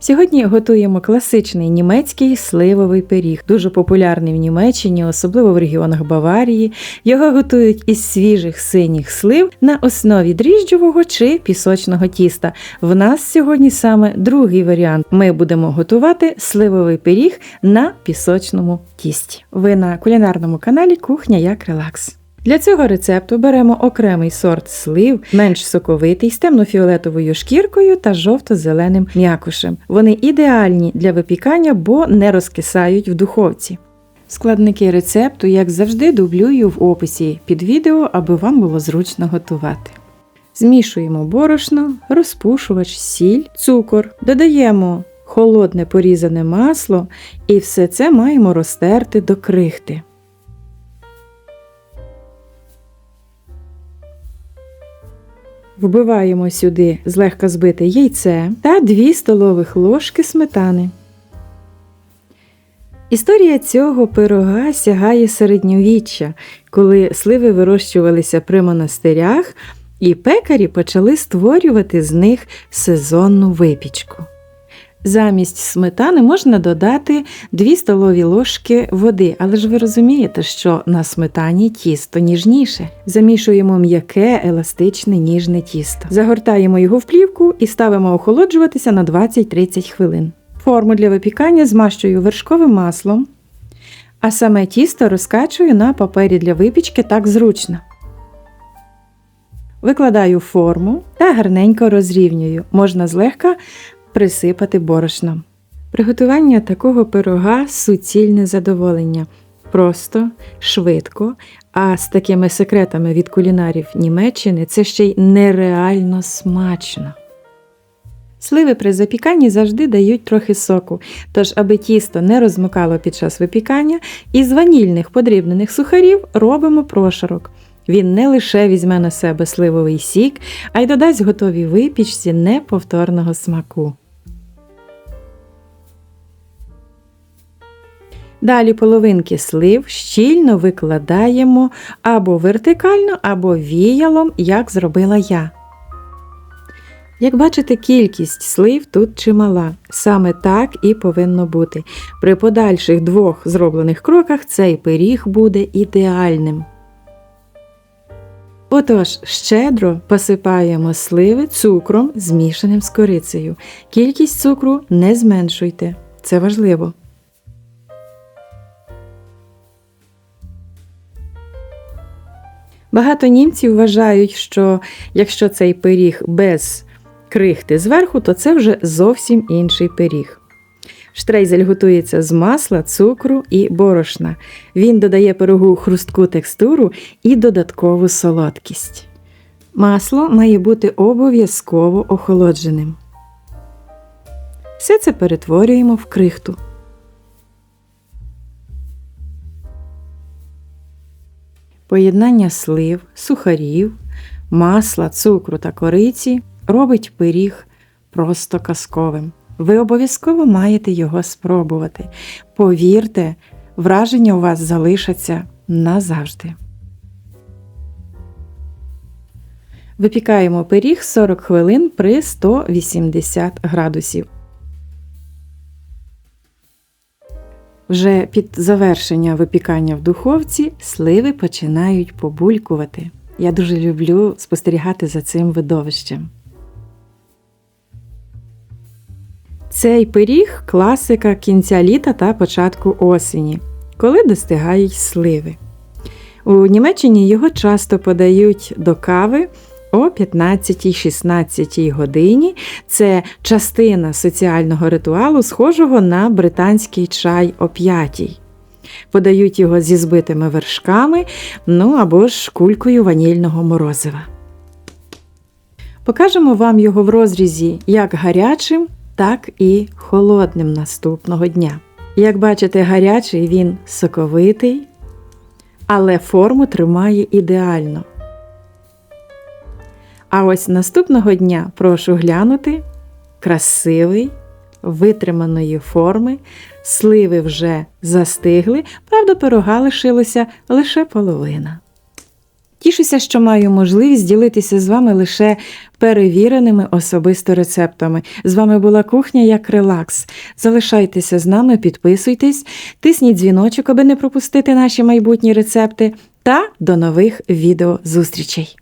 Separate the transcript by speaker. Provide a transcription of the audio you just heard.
Speaker 1: Сьогодні готуємо класичний німецький сливовий пиріг, дуже популярний в Німеччині, особливо в регіонах Баварії. Його готують із свіжих синіх слив на основі дріжджового чи пісочного тіста. В нас сьогодні саме другий варіант. Ми будемо готувати сливовий пиріг на пісочному тісті. Ви на кулінарному каналі Кухня як релакс. Для цього рецепту беремо окремий сорт слив, менш соковитий, з темно-фіолетовою шкіркою та жовто-зеленим м'якушем. Вони ідеальні для випікання, бо не розкисають в духовці. Складники рецепту, як завжди, дублюю в описі під відео, аби вам було зручно готувати. Змішуємо борошно, розпушувач, сіль, цукор, додаємо холодне порізане масло і все це маємо розтерти до крихти. Вбиваємо сюди злегка збите яйце та 2 столових ложки сметани. Історія цього пирога сягає середньовіччя, коли сливи вирощувалися при монастирях, і пекарі почали створювати з них сезонну випічку. Замість сметани можна додати 2 столові ложки води, але ж ви розумієте, що на сметані тісто ніжніше. Замішуємо м'яке, еластичне, ніжне тісто. Загортаємо його в плівку і ставимо охолоджуватися на 20-30 хвилин. Форму для випікання змащую вершковим маслом, а саме тісто розкачую на папері для випічки так зручно. Викладаю форму та гарненько розрівнюю. Можна злегка присипати борошном. Приготування такого пирога суцільне задоволення. Просто, швидко, а з такими секретами від кулінарів Німеччини це ще й нереально смачно. Сливи при запіканні завжди дають трохи соку, тож, аби тісто не розмокало під час випікання, із ванільних подрібнених сухарів робимо прошарок. Він не лише візьме на себе сливовий сік, а й додасть готовій випічці неповторного смаку. Далі половинки слив щільно викладаємо або вертикально, або віялом, як зробила я. Як бачите, кількість слив тут чимала. Саме так і повинно бути. При подальших двох зроблених кроках цей пиріг буде ідеальним. Отож, щедро посипаємо сливи цукром, змішаним з корицею. Кількість цукру не зменшуйте. Це важливо. Багато німців вважають, що якщо цей пиріг без крихти зверху, то це вже зовсім інший пиріг. Штрейзель готується з масла, цукру і борошна. Він додає пирогу хрустку текстуру і додаткову солодкість. Масло має бути обов'язково охолодженим. Все це перетворюємо в крихту. Поєднання слив, сухарів, масла, цукру та кориці робить пиріг просто казковим. Ви обов'язково маєте його спробувати. Повірте, враження у вас залишаться назавжди. Випікаємо пиріг 40 хвилин при 180 градусів. Вже під завершення випікання в духовці сливи починають побулькувати. Я дуже люблю спостерігати за цим видовищем. Цей пиріг класика кінця літа та початку осені, коли достигають сливи. У Німеччині його часто подають до кави о 15-16 годині. Це частина соціального ритуалу, схожого на британський чай о 5. Подають його зі збитими вершками, ну або ж кулькою ванільного морозива. Покажемо вам його в розрізі як гарячим, так і холодним наступного дня. Як бачите, гарячий він соковитий, але форму тримає ідеально. А ось наступного дня прошу глянути красивий, витриманої форми, сливи вже застигли, правда, пирога лишилося лише половина. Тішуся, що маю можливість ділитися з вами лише перевіреними особисто рецептами. З вами була кухня як релакс. Залишайтеся з нами, підписуйтесь, тисніть дзвіночок, аби не пропустити наші майбутні рецепти. Та до нових відео зустрічей!